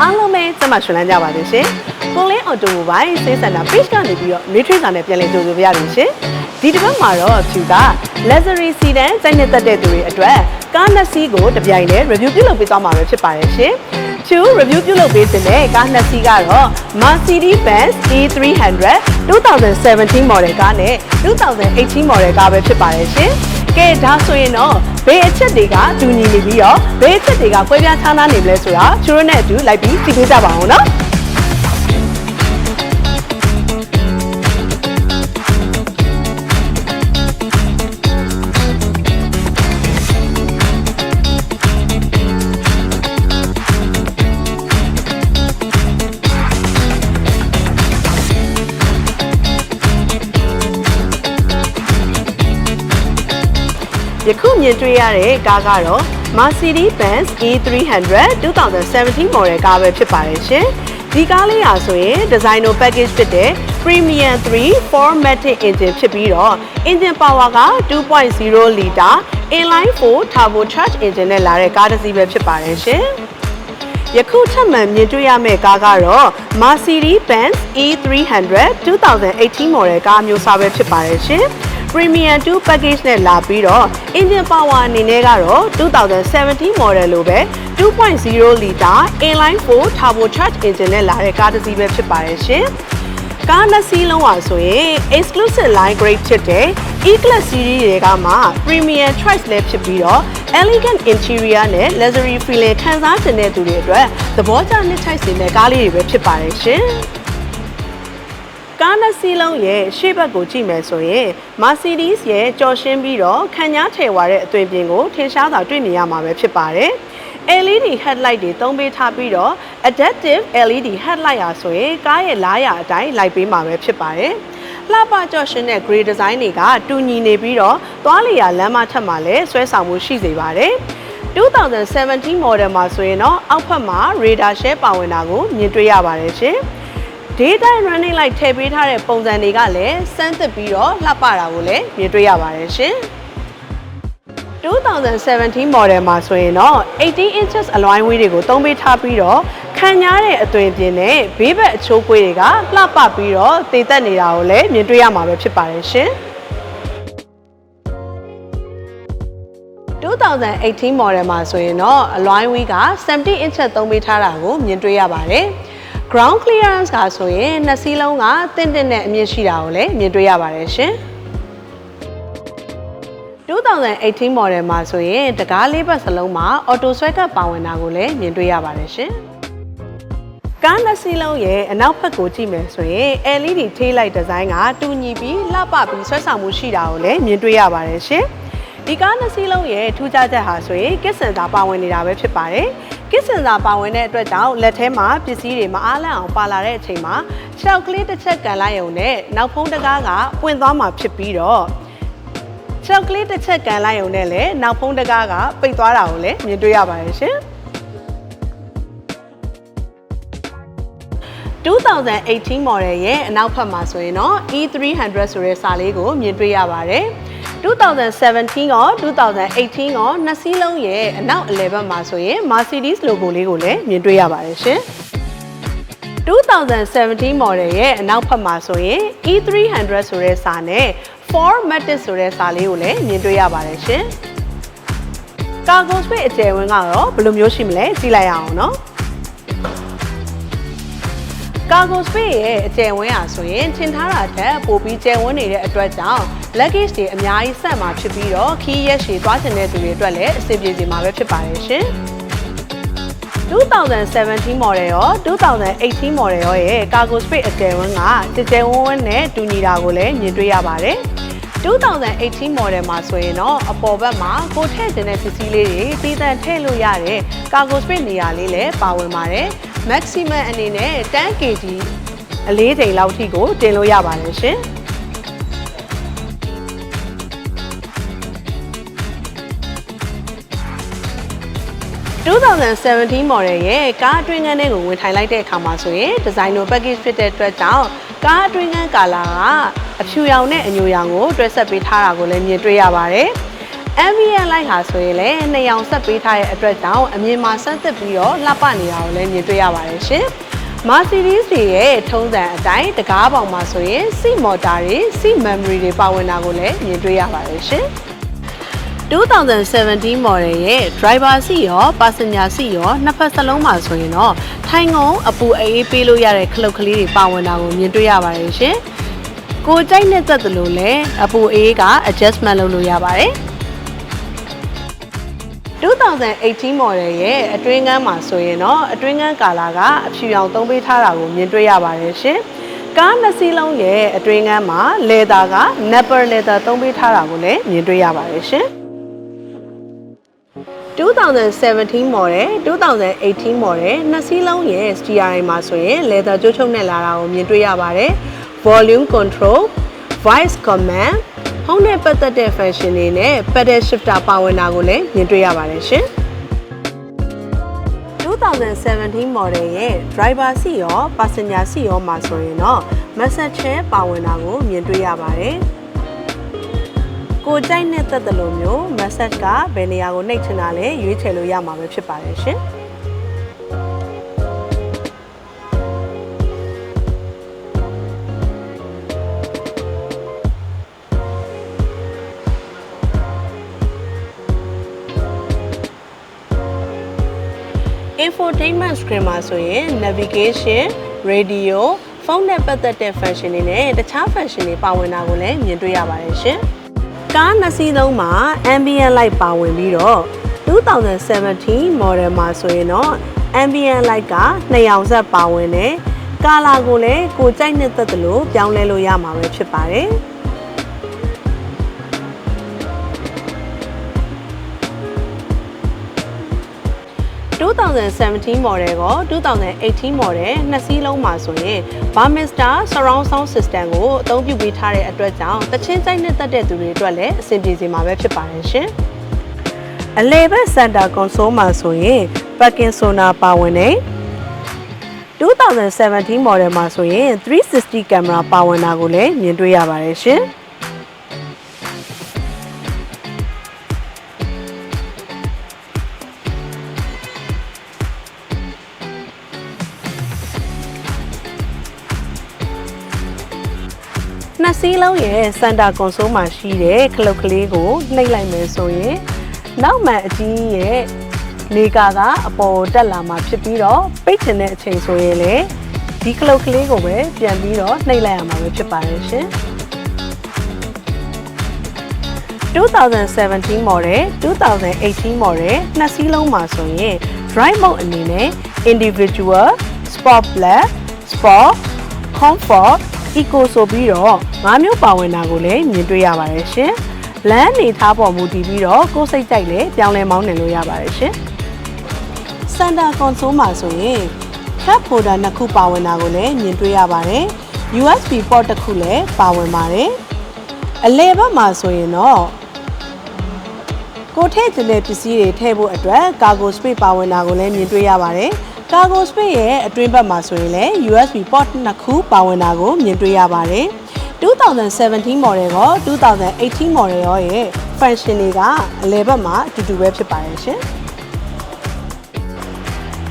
အားလုံးပဲစမရှင်လန်းကြပါစေရှင်။ကိုလင်းအော်တိုမိုဘိုင်းစေးစင်တာ page ကနေပြီးတော့ matrix စာနဲ့ပြန်လည်ကြိုဆိုပါရစေရှင်။ဒီတစ်ပတ်မှာတော့ဖြူက luxury sedan စိုက်နေသက်တဲ့သူတွေအတွက်ကားနှစ်စီးကိုတစ်ပြိုင်တည်း review ပြုလုပ်ပေးသွားမှာပဲဖြစ်ပါတယ်ရှင်။ဖြူ review ပြုလုပ်ပေးတဲ့ကားနှစ်စီးကတော့ Mercedes-Benz E300 2017 model ကားနဲ့2018 model ကားပဲဖြစ်ပါတယ်ရှင်။ ကဲဒါဆိုရင်တော့ဘေးအချက်တွေကတူညီနေပြီးတော့ဘေးအချက်တွေကကွဲပြားခြားနားနေမလဲဆိုတာကျိုးနဲ့အတူလိုက်ပြီးကြည့်ပေးကြပါအောင်နော် မြင်တွေ့ရတဲ့ကားကတော့ Mercedes-Benz E300 2017 model ကားပဲဖြစ်ပါတယ်ရှင်။ဒီကားလေးဟာဆိုရင် designer package ဖြစ်တဲ့ Premium 3 4matic engine ဖြစ်ပြီးတော့ engine power က2.0 liter inline 4 turbocharged engine နဲ့လာတဲ့ကားတစ်စီးပဲဖြစ်ပါတယ်ရှင်။ယခုထပ်မံမြင်တွေ့ရမယ့်ကားကတော့ Mercedes-Benz E300 2018 model ကားမျိုးစားပဲဖြစ်ပါတယ်ရှင်။ Premium 2 package နဲ့လာပြီးတော့ engine power အနေနဲ့ကတော့2017 model လိုပဲ2.0 liter inline 4 turbocharged engine နဲ့လာတဲ့ကားတစ်စီးပဲဖြစ်ပါတယ်ရှင်။ကားနှစ်စီးလုံးပါဆိုရင် exclusive line grade ဖြစ်တဲ့ E-Class series တွေကမှ premium choice လည်းဖြစ်ပြီးတော့ elegant interior နဲ့ luxury feeling ခံစားချင်တဲ့သူတွေအတွက်သဘောကျနှစ်ထိုက်စေမယ့်ကားလေးတွေပဲဖြစ်ပါတယ်ရှင်။ ကားနှစ်စီးလုံးရဲ့ရှေ့ဘက်ကိုကြည့်မယ်ဆိုရင် Mercedes ရဲ့ကြော်ရှင်းပြီးတော့ခံညားထည်ဝါတဲ့အသွင်ပြင်ကိုထင်ရှားစွာတွေ့မြင်ရမှာပဲဖြစ်ပါတယ်။ LED headlight တွေသုံးပေးထားပြီးတော့ adaptive LED headlight ဟာဆိုရင်ကားရဲ့လားရာအတိုင်းလိုက်ပေးမှာပဲဖြစ်ပါတယ်။လှပကြော်ရှင်းတဲ့ grey design တွေကတူညီနေပြီးတော့သွားလျာလမ်းမထက်မှာလည်းဆွဲဆောင်မှုရှိစေပါတယ်။2017 model မှာဆိုရင်တော့အောက်ဖက်မှာ radar share ပါဝင်တာကိုမြင်တွေ့ရပါတယ်ရှင်။ daytime running light ထည့်ပေးထားတဲ့ပုံစံတွေကလည်းစမ်းသစ်ပြီးတော့လှပတာကိုလည်းမြင်တွေ့ရပါတယ်ရှင်2017 model မှာဆိုရင်တော့18 inches အလွိုင်းဝေးတွေကိုသုံးပေးထားပြီးတော့ခံညားတဲ့အသွင်ပြင်နဲ့ဘေးဘက်အချိုးကွေးတွေကလှပပြီးတော့တည်သက်နေတာကိုလည်းမြင်တွေ့ရမှာပဲဖြစ်ပါတယ်ရှင်2018 model မှာဆိုရင်တော့အလွိုင်းဝီးက70 inch သုံးပေးထားတာကိုမြင်တွေ့ရပါတယ်။ ground clearance ကဆိုရင်နှစ်စီးလုံးကတင့်တင့်နဲ့အမြင့်ရှိတာကိုလည်းမြင်တွေ့ရပါတယ်ရှင်2018 model မှာဆိုရင်တကားလေးဘက်စလုံးမှာ auto swagger ပါဝင်တာကိုလည်းမြင်တွေ့ရပါတယ်ရှင်ကားနှစ်စီးလုံးရဲ့အနောက်ဘက်ကိုကြည့်မယ်ဆိုရင် LED tail light design ကတူညီပြီးလှပပြီးဆွဲဆောင်မှုရှိတာကိုလည်းမြင်တွေ့ရပါတယ်ရှင် ဒီကားနှစ်စီးလုံးရဲ့ထူးခြားချက်ဟာဆိုရင်ကစ်စင်သာပါဝင်နေတာပဲဖြစ်ပါတယ်ကစ်စင်စာပါဝင်တဲ့အတွက်ကြောင့်လက်ထဲမှာပစ္စည်းတွေမအားလန့်အောင်ပါလာတဲ့အချိန်မှာခြေောက်ကလေးတစ်ချက်ကန်လိုက်ရုံနဲ့နောက်ဖုံးတကားကပွင့်သွားမှာဖြစ်ပြီးတော့ခြေောက်ကလေးတစ်ချက်ကန်လိုက်ရုံနဲ့လည်းနောက်ဖုံးတကားကပိတ်သွားတာကိုလည်းမြင်တွေ့ရပါတယ်ရှင်2018 model ရဲ့အနောက်ဘက်မှာဆိုရင်တော့ E300 ဆိုတဲ့စာလေးကိုမြင်တွေ့ရပါတယ်။ 2017ရော2018ရောနှစ်စီးလုံးရဲ့အနောက်အလယ်ဘက်မှာဆိုရင် Mercedes logo လေးကိုလည်းမြင်တွေ့ရပါတယ်ရှင်2017 model ရဲ့အနောက်ဘက်မှာဆိုရင် E300 ဆိုတဲ့စာနဲ့ Formatic ဆိုတဲ့စာလေးကိုလည်းမြင်တွေ့ရပါတယ်ရှင်။ Cargo space အကျယ်ဝန်းကတော့ဘယ်လိုမျိုးရှိမလဲကြည့်လိုက်ရအောင်နော်။ cargo space ရဲ့အကျယ်ဝန်းဟာဆိုရင်ထင်ထားတာထက်ပိုပြီးကျယ်ဝန်းနေတဲ့အတွက်ကြောင့် luggage တွေအများကြီးဆက်မှာဖြစ်ပြီးတော့ခီးရက်ရှည်သွားချင်တဲ့သူတွေအတွက်လည်းအဆင်ပြေစေမှာပဲဖြစ်ပါတယ်ရှင်2017 model ရော2018 model ရောရဲ့ cargo space အကျယ်ဝန်းကကြည်ကျယ်ဝန်းဝန်းနဲ့တူညီတာကိုလည်းမြင်တွေ့ရပါတယ်2018 model မှာဆိုရင်တော့အပေါ်ဘက်မှာကိုထည့်ခြင်းတဲ့ပစ္စည်းလေးတွေတည်တံ့ထည့်လို့ရတဲ့ cargo space နေရာလေးလည်းပါဝင်ပါတယ်။ maximum အနေနဲ့10 kg အလေးချိန်လောက်ထိကိုတင်လို့ရပါတယ်ရှင်2017 model ရဲ့ကားအတွင်းခန်းထဲကိုဝင်ထိုင်လိုက်တဲ့အခါမှာဆိုရင် designer package ဖြစ်တဲ့အတွက်ကြောင့်ကားအတွင်းခန်းကာလာကအဖြူရောင်နဲ့အညိုရောင်ကိုတွဲဆက်ပေးထားတာကိုလည်းမြင်တွေ့ရပါတယ်။ ambient light ဟာဆိုရင်လည်းနှစ်ရောင်ဆက်ပေးထားတဲ့အတွက်ကြောင့်အမြင်မှာဆန်းသစ်ပြီးတော့လှပနေတာကိုလည်းမြင်တွေ့ရပါတယ်ရှင်။ Mercedes တွေရဲ့ထုံးစံအတိုင်းတကားပေါင်မှာဆိုရင် seat motor တွေ seat memory တွေပါဝင်တာကိုလည်းမြင်တွေ့ရပါတယ်ရှင်။2017 model ရဲ့ driver seat ရော passenger seat ရောနှစ်ဖက်စလုံးမှာဆိုရင်တော့ထိုင်ကုန်အပူအေးပေးလို့ရတဲ့ခလုတ်ကလေးတွေပါဝင်တာကိုမြင်တွေ့ရပါတယ်ရှင်။ကိုကြိုက်နဲ့သက်သလိုလည်းအပူအေးက adjustment လုပ်လို့ရပါတယ်။ 2018 model ရဲ့အတွင်းကန်းမှာဆိုရင်တော့အတွင်းကန်းကာလာကအဖြူရောင်သုံးပေးထားတာကိုမြင်တွေ့ရပါတယ်ရှင်။ကားနှစ်စီးလုံးရဲ့အတွင်းကန်းမှာ leather က napper leather သုံးပေးထားတာကိုလည်းမြင်တွေ့ရပါတယ်ရှင်။2017 model 2018 model နှစ်စီးလုံးရဲ့ steering မှာဆိုရင် leather ကြိုးချုပ်နဲ့လာတာကိုမြင်တွေ့ရပါတယ်။ volume control voice command ဟုံးနဲ့ပတ်သက်တဲ့ function တွေနဲ့ pedal shifter ပါဝင်တာကိုလည်းမြင်တွေ့ရပါတယ်ရှင်2017 model ရဲ့ driver seat ရော passenger seat ရောမှာဆိုရင်တော့ massage chair ပါဝင်တာကိုမြင်တွေ့ရပါတယ်ကိုကြိုက်နဲ့သက်သလိုမျိုး massage ကဘယ်နေရာကိုနှိပ်ချင်တာလဲရွေးချယ်လို့ရမှာပဲဖြစ်ပါတယ်ရှင်။ infotainment screen မှာဆိုရင် navigation radio ဖုန်းနဲ့ပတ်သက်တဲ့ function တွေနဲ့တခြား function တွေပါဝင်တာကိုလည်းမြင်တွေ့ရပါတယ်ရှင်။ကားနှစ်စီးလုံးမှာ ambient light ပါဝင်ပြီးတော့2017 model မှာဆိုရင်တော့ ambient light ကနှစ်ရောင်ဆက်ပါဝင်တယ်။ကာလာကိုလည်းကိုကြိုက်နှစ်သက်သလိုပြောင်းလဲလို့ရမှာပဲဖြစ်ပါတယ်။ 2017 model ကို2018 model နှစ်စီးလုံးမှာဆိုရင် Barmister Surround Sound System ကိုအသုံးပြုပေးထားတဲ့အတွက်ကြောင့်တချင်းကြိုက်နဲ့တက်တဲ့သူတွေအတွက်လည်းအဆင်ပြေစေမှာပဲဖြစ်ပါတယ်ရှင်။အလဲဘက် Center Console မှာဆိုရင် Parking Sonar ပါဝင်တယ်2017 model မှာဆိုရင်360 camera ပါဝင်တာကိုလည်းမြင်တွေ့ရပါတယ်ရှင်။ နှစ်စီးလုံးရဲ့စန်တာကွန်ဆိုးမှာရှိတဲ့ခလုတ်ကလေးကိုနှိပ်လိုက်မယ်ဆိုရင်နောက်မှန်အကြီးရဲ့နေကာကအပေါ်တက်လာမှာဖြစ်ပြီးတော့ပိတ်ချင်တဲ့အချိန်ဆိုရင်လေဒီခလုတ်ကလေးကိုပဲပြန်ပြီးတော့နှိပ်လိုက်ရမှာပဲဖြစ်ပါတယ်ရှင်2017 model 2018 model နှစ်စီးလုံးမှာဆိုရင် drive mode အနေနဲ့ individual sport plus sport comfort eco ဆိုပြီးတော့၅မျိုးပါဝင်တာကိုလည်းမြင်တွေ့ရပါတယ်ရှင်။လမ်းနေထားပေါ်မူတည်ပြီးတော့ကိုယ်စိတ်ကြိုက်လည်းပြောင်းလဲမောင်းနေလို့ရပါတယ်ရှင်။ Center console မှာဆိုရင် cup holder နှစ်ခုပါဝင်တာကိုလည်းမြင်တွေ့ရပါတယ်။ USB port တစ်ခုလည်းပါဝင်ပါတယ်။အလဲဘက်မှာဆိုရင်တော့ကိုထည့်ခြင်းတဲ့ပစ္စည်းတွေထည့်ဖို့အတွက် cargo space ပါဝင်တာကိုလည်းမြင်တွေ့ရပါတယ်။ cargo space ရဲ့အတွင်းဘက်မှာဆိုရင်လည်း USB port နှစ်ခုပါဝင်တာကိုမြင်တွေ့ရပါတယ်2017 model ရော2018 model ရောရဲ့ function တွေကအလဲဘက်မှာအတူတူပဲဖြစ်ပါတယ်ရှင်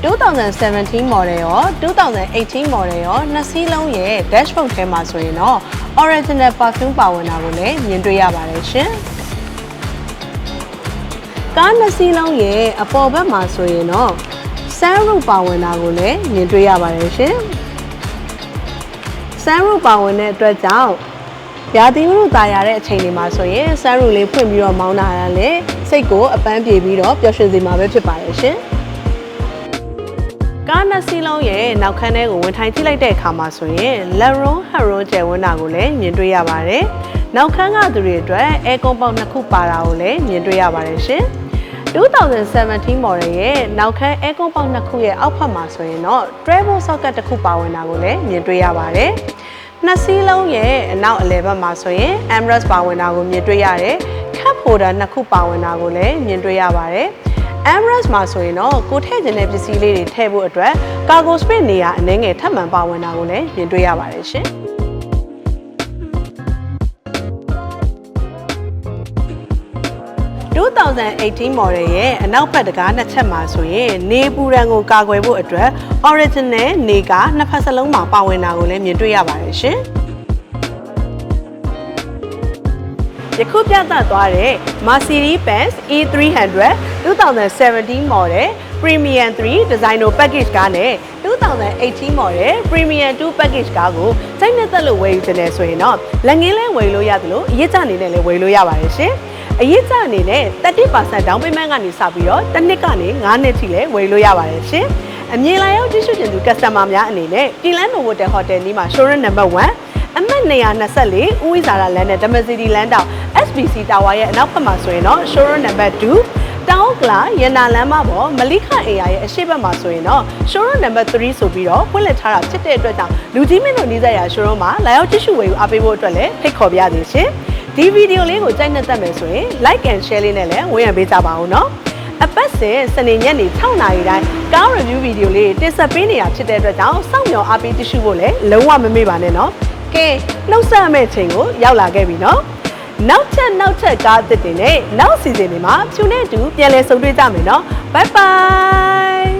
2017 model ရော2018 model ရောနှစ်စီးလုံးရဲ့ dashboard ထဲမှာဆိုရင်တော့ original perfume ပါဝင်တာကိုလည်းမြင်တွေ့ရပါတယ်ရှင်ကားနှစ်စီးလုံးရဲ့အပေါ်ဘက်မှာဆိုရင်တော့ sunroof ပါဝင်တာကိုလည်းမြင်တွေ့ရပါတယ်ရှင်။ sunroof ပါဝင်တဲ့အတွက်ကြောင့်ရာသီဥတုတာယာတဲ့အချိန်တွေမှာဆိုရင် sunroof လေးဖွင့်ပြီးတော့မောင်းတာလည်းစိတ်ကိုအပန်းပြေပြီးတော့ပျော်ရွှင်စေမှာပဲဖြစ်ပါတယ်ရှင်။ကားနှစ်စီးလုံးရဲ့နောက်ခန်းထဲကိုဝင်ထိုင်ကြည့်လိုက်တဲ့အခါမှာဆိုရင် Leron Haron ကျယ်ဝန်းတာကိုလည်းမြင်တွေ့ရပါတယ်။နောက်ခန်းကသူတွေအတွက် air con ပေါက်နှစ်ခုပါတာကိုလည်းမြင်တွေ့ရပါတယ်ရှင်။ 2017 model ရဲ့နောက်ခန်း aircon ပေါက်နှစ်ခုရဲ့အောက်ဖက်မှာဆိုရင်တော့ travel socket တစ်ခုပါဝင်တာကိုလည်းမြင်တွေ့ရပါတယ်။နှစ်စီးလုံးရဲ့အနောက်အလယ်ဘက်မှာဆိုရင် armrest ပါဝင်တာကိုမြင်တွေ့ရတယ်။ cup holder နှစ်ခုပါဝင်တာကိုလည်းမြင်တွေ့ရပါတယ်။ armrest မှာဆိုရင်တော့ကိုထည့်ခြင်းတဲ့ပစ္စည်းလေးတွေထည့်ဖို့အတွက် cargo space နေရာအနည်းငယ်ထပ်မံပါဝင်တာကိုလည်းမြင်တွေ့ရပါတယ်ရှင်။ 2018 model ရဲ့အနောက်ဘက်တကားနှစ်ချက်မှာဆိုရင်နေပူရန်ကိုကာကွယ်ဖို့အတွက် original နေကနှစ်ဖက်စလုံးမှာပါဝင်တာကိုလည်းမြင်တွေ့ရပါတယ်ရှင်။ယခုပြသသွားတဲ့ Mercedes Benz E300 2017 model Premium 3 Designer Package ကားနဲ့2018 model Premium 2 Package ကားကိုစိတ်နဲ့သက်လို့ဝယ်ယူချင်တယ်ဆိုရင်တော့လက်ငင်းလဲဝယ်လို့ရတယ်လို့အရေးကြအနေနဲ့လည်းဝယ်လို့ရပါတယ်ရှင်။ အရေးကြအနေနဲ့30% down payment ကနေစပြီးတော့တစ်နှစ်ကနေ9နှစ်ထိလည်းဝယ်လို့ရပါတယ်ရှင်။အမြင်လာရောက်ကြည့်ရှုကျင်သူ customer များအနေနဲ့ပြည်လန်းနိုဝတယ်ဟိုတယ်နီးမှာ showroom number 1အမှတ်224ဦးဝိဇာရလမ်းနဲ့ဓမ္မစီတီလမ်းတောင် SBC Tower ရဲ့အနောက်ဘက်မှာဆိုရင်တော့ showroom number 2တောင်ကလာရန်နာလမ်းမပေါ်မလိခအေယာရဲ့အရှိတ်ဘက်မှာဆိုရင်တော့ showroom number 3ဆိုပြီးတော့ဖွင့်လှစ်ထားတာဖြစ်တဲ့အတွက်ကြောင့်လူကြီးမင်းတို့နီးစပ်ရာ showroom မှာလာရောက်ကြည့်ရှုဝယ်ယူအားပေးဖို့အတွက်လည်းဖိတ်ခေါ်ပြရသေးရှင် ဒီဗီဒီယိုလေးကိုကြိုက်နှစ်သက်မယ်ဆိုရင် like and share လေးနဲ့လည်းဝင်ရပေးကြပါဦးနော်အပတ်စဉ်စနေညနေ6နာရီတိုင်းကား review ဗီဒီယိုလေးတင်ဆက်ပေးနေတာဖြစ်တဲ့အတွက်ကြောင့်စောင့်မျှော်အားပေးကြည့်ရှုဖို့လည်းလုံးဝမမေ့ပါနဲ့နော်ကဲနှုတ်ဆက်မဲ့ချိန်ကိုရောက်လာခဲ့ပြီနော်နောက်ချက်နောက်ချက်ကားအသစ်တွေနဲ့နောက်စီစဉ်တွေမှာဖြူနဲ့အတူပြန်လည်ဆုံတွေ့ကြမယ်နော်ဘိုင်ဘိုင်